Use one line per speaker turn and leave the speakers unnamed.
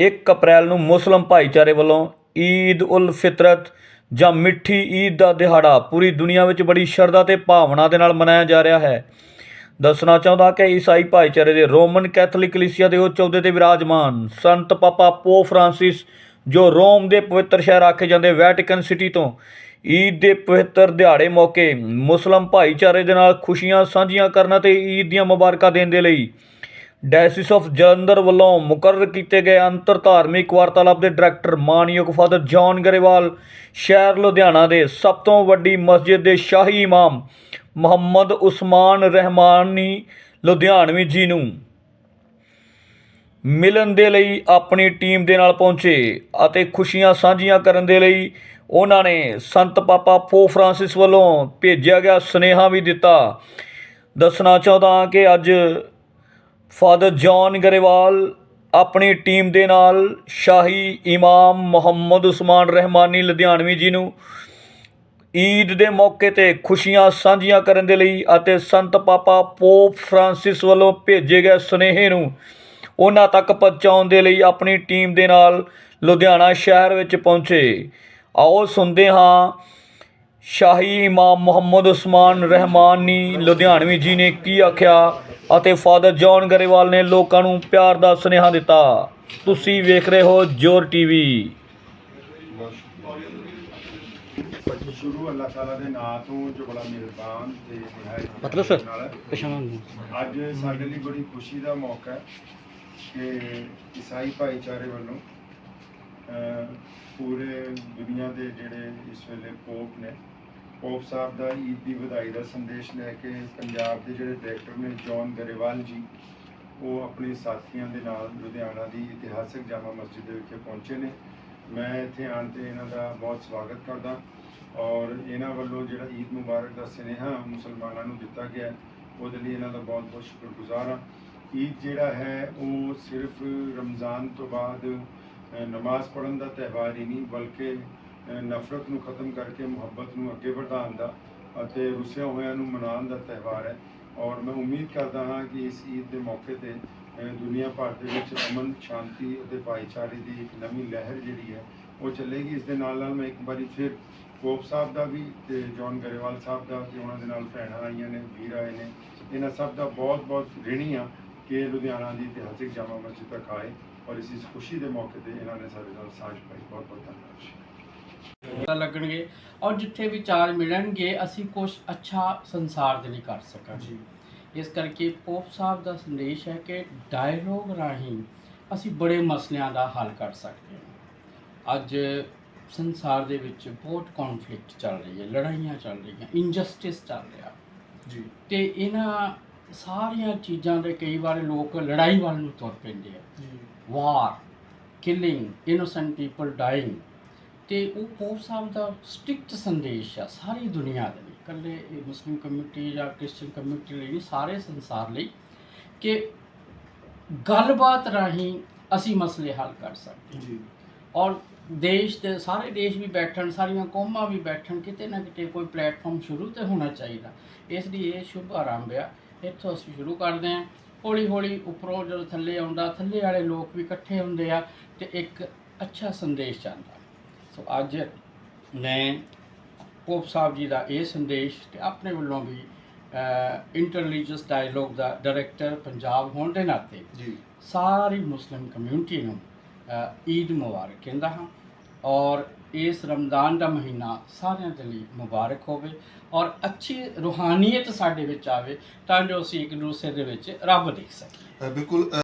1 ਅਪ੍ਰੈਲ ਨੂੰ ਮੁਸਲਮ ਭਾਈਚਾਰੇ ਵੱਲੋਂ ਈਦ ਉਲ ਫਿਤਰਤ ਜਾਂ ਮਿੱਠੀ ਈਦ ਦਾ ਦਿਹਾੜਾ ਪੂਰੀ ਦੁਨੀਆ ਵਿੱਚ ਬੜੀ ਸ਼ਰਧਾ ਤੇ ਭਾਵਨਾ ਦੇ ਨਾਲ ਮਨਾਇਆ ਜਾ ਰਿਹਾ ਹੈ। ਦੱਸਣਾ ਚਾਹੁੰਦਾ ਕਿ ਈਸਾਈ ਭਾਈਚਾਰੇ ਦੇ ਰੋਮਨ ਕੈਥੋਲਿਕ ਕਲੀਸਿਆ ਦੇ ਉਹ ਅਹੁਦੇ ਤੇ ਵਿਰਾਜਮਾਨ ਸੰਤ ਪਾਪਾ ਪੋ ਫਰਾਂਸਿਸ, ਜੋ ਰੋਮ ਦੇ ਪਵਿੱਤਰ ਸ਼ਹਿਰ ਆਖੇ ਜਾਂਦੇ ਵੈਟੀਕਨ ਸਿਟੀ ਤੋਂ ਈਦ ਦੇ ਪਵਿੱਤਰ ਦਿਹਾੜੇ ਮੌਕੇ ਮੁਸਲਮ ਭਾਈਚਾਰੇ ਦੇ ਨਾਲ ਖੁਸ਼ੀਆਂ ਸਾਂਝੀਆਂ ਕਰਨ ਅਤੇ ਈਦ ਦੀਆਂ ਮੁਬਾਰਕਾਂ ਦੇਣ ਦੇ ਲਈ ਡਾਇਸਿਸ ਆਫ ਜਲੰਧਰ ਵੱਲੋਂ ਮੁਕਰਰ ਕੀਤੇ ਗਏ ਅੰਤਰ ਧਾਰਮਿਕ ਵਾਰਤਾਲਾਪ ਦੇ ਡਾਇਰੈਕਟਰ ਮਾਨਯੋਗ ਫਾਦਰ ਜੌਨ ਗਰੇਵਾਲ ਸ਼ਹਿਰ ਲੁਧਿਆਣਾ ਦੇ ਸਭ ਤੋਂ ਵੱਡੀ ਮਸਜਿਦ ਦੇ ਸ਼ਾਹੀ ਇਮਾਮ ਮੁਹੰਮਦ ਉਸਮਾਨ ਰਹਿਮਾਨੀ ਲੁਧਿਆਣਵੀ ਜੀ ਨੂੰ ਮਿਲਣ ਦੇ ਲਈ ਆਪਣੀ ਟੀਮ ਦੇ ਨਾਲ ਪਹੁੰਚੇ ਅਤੇ ਖੁਸ਼ੀਆਂ ਸਾਂਝੀਆਂ ਕਰਨ ਦੇ ਲਈ ਉਹਨਾਂ ਨੇ ਸੰਤ ਪਾਪਾ ਪੋ ਫਰਾਂਸਿਸ ਵੱਲੋਂ ਭੇਜਿਆ ਗਿਆ ਸੁਨੇਹਾ ਵੀ ਦਿੱਤਾ। ਦੱਸਣਾ ਚਾਹੁੰਦਾ ਕਿ ਅੱਜ ਫਾਦਰ ਜੌਨ ਗਰੇਵਾਲ ਆਪਣੀ ਟੀਮ ਦੇ ਨਾਲ ਸ਼ਾਹੀ ਇਮਾਮ ਮੁਹੰਮਦ ਉਸਮਾਨ ਰਹਿਮਾਨੀ ਲੁਧਿਆਣਵੀ ਜੀ ਨੂੰ ਈਦ ਦੇ ਮੌਕੇ ਤੇ ਖੁਸ਼ੀਆਂ ਸਾਂਝੀਆਂ ਕਰਨ ਦੇ ਲਈ ਅਤੇ ਸੰਤ ਪਾਪਾ ਪੋਪ ਫਰਾਂਸਿਸ ਵੱਲੋਂ ਭੇਜੇ ਗਏ ਸੁਨੇਹੇ ਨੂੰ ਉਹਨਾਂ ਤੱਕ ਪਹੁੰਚਾਉਣ ਦੇ ਲਈ ਆਪਣੀ ਟੀਮ ਦੇ ਨਾਲ ਲੁਧਿਆਣਾ ਸ਼ਹਿਰ ਵਿੱਚ ਪਹੁੰਚੇ। ਆਓ ਸੁਣਦੇ ਹਾਂ। ਸ਼ਾਹੀ ਇਮਾਮ ਮੁਹੰਮਦ ਉਸਮਾਨ ਰਹਿਮਾਨੀ ਲੁਧਿਆਣਵੀ ਜੀ ਨੇ ਕੀ ਆਖਿਆ? ਅਤੇ ਫਾਦਰ ਜੌਨ ਗਰੇਵਾਲ ਨੇ ਲੋਕਾਂ ਨੂੰ ਪਿਆਰ ਦਾ ਸੁਨੇਹਾ ਦਿੱਤਾ ਤੁਸੀਂ ਵੇਖ ਰਹੇ ਹੋ ਜੋਰ ਟੀਵੀ
ਸ਼ੁਰੂ ਅੱਲਾਹ ਤਾਲਾ ਦੇ ਨਾਮ ਤੋਂ ਜੋ ਬੜਾ ਮਿਹਰਬਾਨ ਤੇ ਨਿਹਾਇਤ
ਮਤਲਬ ਸਰ?
ਹੈ।
ਪਛਾਣ
ਅੱਜ ਸਾਡੇ ਲਈ ਬੜੀ ਖੁਸ਼ੀ ਦਾ ਮੌਕਾ ਹੈ ਕਿ ਈਸਾਈ ਭਾਈਚਾਰੇ ਵੱਲੋਂ ਪੂਰੇ ਦੁਨੀਆ ਦੇ ਜਿਹੜੇ ਇਸ ਵੇਲੇ ਪੋਪ ਨੇ ਪੋਪ ਸਾਹਿਬ ਦਾ ਈਦ ਦੀ ਵਧਾਈ ਦਾ ਸੰਦੇਸ਼ ਲੈ ਕੇ ਪੰਜਾਬ ਦੇ ਜਿਹੜੇ ਡਾਇਰੈਕਟਰ ਨੇ ਜੌਨ ਗਰੇਵਾਲ ਜੀ, ਉਹ ਆਪਣੇ ਸਾਥੀਆਂ ਦੇ ਨਾਲ ਲੁਧਿਆਣਾ ਦੀ ਇਤਿਹਾਸਕ ਜਾਮਾ ਮਸਜਿਦ ਦੇ ਵਿਖੇ ਪਹੁੰਚੇ ਨੇ। ਮੈਂ ਇੱਥੇ ਆਉਣ ਤੇ ਇਹਨਾਂ ਦਾ ਬਹੁਤ ਸਵਾਗਤ ਕਰਦਾ ਔਰ ਇਹਨਾਂ ਵੱਲੋਂ ਜਿਹੜਾ ਈਦ ਮੁਬਾਰਕ ਦਾ ਸੁਨੇਹਾ ਮੁਸਲਮਾਨਾਂ ਨੂੰ ਦਿੱਤਾ ਗਿਆ, ਉਹਦੇ ਲਈ ਇਹਨਾਂ ਦਾ ਬਹੁਤ ਬਹੁਤ ਸ਼ੁਕਰਗੁਜ਼ਾਰ ਹਾਂ। ਈਦ ਜਿਹੜਾ ਹੈ, ਉਹ ਸਿਰਫ ਰਮਜ਼ਾਨ ਤੋਂ ਬਾਅਦ ਨਮਾਜ਼ ਪੜ੍ਹਨ ਦਾ ਤਿਉਹਾਰ ਹੀ ਨਹੀਂ, ਬਲਕਿ ਨਫ਼ਰਤ ਨੂੰ ਖਤਮ ਕਰਕੇ ਮੁਹੱਬਤ ਨੂੰ ਅੱਗੇ ਵਧਾਉਣ ਦਾ ਅਤੇ ਰੁੱਸਿਆ ਹੋਇਆਂ ਨੂੰ ਮਨਾਉਣ ਦਾ ਤਿਉਹਾਰ ਹੈ। ਔਰ ਮੈਂ ਉਮੀਦ ਕਰਦਾ ਹਾਂ ਕਿ ਇਸ ਈਦ ਦੇ ਮੌਕੇ ਤੇ ਦੁਨੀਆ ਭਰ ਦੇ ਵਿੱਚ ਅਮਨ, ਸ਼ਾਂਤੀ ਅਤੇ ਭਾਈਚਾਰੇ ਦੀ ਇੱਕ ਨਵੀਂ ਲਹਿਰ ਜਿਹੜੀ ਹੈ, ਉਹ ਚੱਲੇਗੀ। ਇਸ ਦੇ ਨਾਲ ਨਾਲ ਮੈਂ ਇੱਕ ਵਾਰੀ ਫਿਰ ਪੋਪ ਸਾਹਿਬ ਦਾ ਵੀ ਤੇ ਜੌਨ ਗਰੇਵਾਲ ਸਾਹਿਬ ਦਾ ਤੇ ਉਹਨਾਂ ਦੇ ਨਾਲ ਭੈਣਾਂ ਆਈਆਂ ਨੇ, ਵੀਰ ਆਏ ਨੇ। ਇਹਨਾਂ ਸਭ ਦਾ ਬਹੁਤ ਬਹੁਤ ਰਿਣੀ ਆ ਕਿ ਲੁਧਿਆਣਾ ਦੀ ਇਤਿਹਾਸਿਕ ਜਾਮਾ ਮਸਜਿਦ ਤੱਕ ਆਏ। ਔਰ ਇਸ ਇਸ ਖੁਸ਼ੀ ਦੇ ਮੌਕੇ ਤੇ ਇਹਨਾਂ ਨੇ ਸਾਡੇ ਨਾਲ ਸਾਂਝ ਪਾਈ। ਬਹੁਤ ਬਹੁਤ ਧੰਨਵਾਦ।
ਪਤਾ ਲੱਗਣਗੇ ਔਰ ਜਿੱਥੇ ਵਿਚਾਰ ਮਿਲਣਗੇ ਅਸੀਂ ਕੁਝ ਅੱਛਾ ਸੰਸਾਰ ਦੇ ਲਈ ਕਰ ਸਕਾਂਗੇ। ਇਸ ਕਰਕੇ ਪੋਪ ਸਾਹਿਬ ਦਾ ਸੰਦੇਸ਼ ਹੈ ਕਿ ਡਾਇਲੋਗ ਰਾਹੀਂ ਅਸੀਂ ਬੜੇ ਮਸਲਿਆਂ ਦਾ ਹੱਲ ਕਰ ਸਕਦੇ ਹਾਂ। ਅੱਜ ਸੰਸਾਰ ਦੇ ਵਿੱਚ ਬਹੁਤ ਕੌਨਫਲਿਕਟ ਚੱਲ ਰਹੀ ਹੈ ਲੜਾਈਆਂ ਚੱਲ ਰਹੀਆਂ ਇਨਜਸਟਿਸ ਚੱਲ ਰਿਹਾ।
ਜੀ।
ਤੇ ਇਹਨਾਂ ਸਾਰੀਆਂ ਚੀਜ਼ਾਂ ਦੇ ਕਈ ਵਾਰ ਲੋਕ ਲੜਾਈ ਵੱਲ ਨੂੰ ਤੁਰ ਪੈਂਦੇ ਆ।
ਜੀ।
War killing innocent people dying ਤੇ ਉਹ ਪੋਪ ਸਾਹਿਬ ਦਾ ਸਟ੍ਰਿਕਟ ਸੰਦੇਸ਼ ਆ ਸਾਰੀ ਦੁਨੀਆ ਦੇ ਲਈ। ਇਕੱਲੇ ਇਹ ਮੁਸਲਿਮ ਕਮਿਊਨਿਟੀ ਜਾਂ ਕ੍ਰਿਸਚੀਅਨ ਕਮਿਊਨਿਟੀ ਲਈ ਨਹੀਂ ਸਾਰੇ ਸੰਸਾਰ ਲਈ ਕਿ ਗੱਲਬਾਤ ਰਾਹੀਂ ਅਸੀਂ ਮਸਲੇ ਹੱਲ ਕਰ ਸਕਦੇ ਹਾਂ।
ਜੀ।
ਔਰ ਦੇਸ਼ ਦੇ ਸਾਰੇ ਦੇਸ਼ ਵੀ ਬੈਠਣ ਸਾਰੀਆਂ ਕੌਮਾਂ ਵੀ ਬੈਠਣ ਕਿਤੇ ਨਾ ਕਿਤੇ ਕੋਈ ਪਲੇਟਫਾਰਮ ਸ਼ੁਰੂ ਤੇ ਹੋਣਾ ਚਾਹੀਦਾ। ਇਸ ਲਈ ਇਹ ਸ਼ੁਭ ਆਰੰਭ ਆ। ਇੱਥੋਂ ਅਸੀਂ ਸ਼ੁਰੂ ਕਰਦੇ ਹਾਂ। ਹੌਲੀ ਹੌਲੀ ਉੱਪਰੋਂ ਜਦੋਂ ਥੱਲੇ ਆਉਂਦਾ ਥੱਲੇ ਵਾਲੇ ਲੋਕ ਵੀ ਇਕੱਠੇ ਹੁੰਦੇ ਆ ਤੇ ਇੱਕ ਅੱਛਾ ਸੰਦੇਸ਼ ਜਾਂਦਾ। ਸੋ ਅੱਜ ਮੈਂ ਪੋਪ ਸਾਹਿਬ ਜੀ ਦਾ ਇਹ ਸੰਦੇਸ਼ ਤੇ ਆਪਣੇ ਵੱਲੋਂ ਵੀ ਇੰਟਰਲੀਜੀਅਸ ਡਾਇਲੋਗ ਦਾ ਡਾਇਰੈਕਟਰ ਪੰਜਾਬ ਹੋਣ ਦੇ ਨਾਤੇ
ਜੀ।
ਸਾਰੀ ਮੁਸਲਿਮ ਕਮਿਊਨਿਟੀ ਨੂੰ ਈਦ ਮੁਬਾਰਕ ਕਹਿੰਦਾ ਹਾਂ ਔਰ ਇਸ ਰਮਜ਼ਾਨ ਦਾ ਮਹੀਨਾ ਸਾਰਿਆਂ ਦੇ ਲਈ ਮੁਬਾਰਕ ਹੋਵੇ ਔਰ ਅੱਛੀ ਰੂਹਾਨੀਅਤ ਸਾਡੇ ਵਿੱਚ ਆਵੇ ਤਾਂ ਜੋ ਅਸੀਂ ਇੱਕ ਦੂਸਰੇ ਦੇ ਵਿੱਚ ਰੱਬ ਦੇਖ ਸਕੀਏ।
ਬਿਲਕੁਲ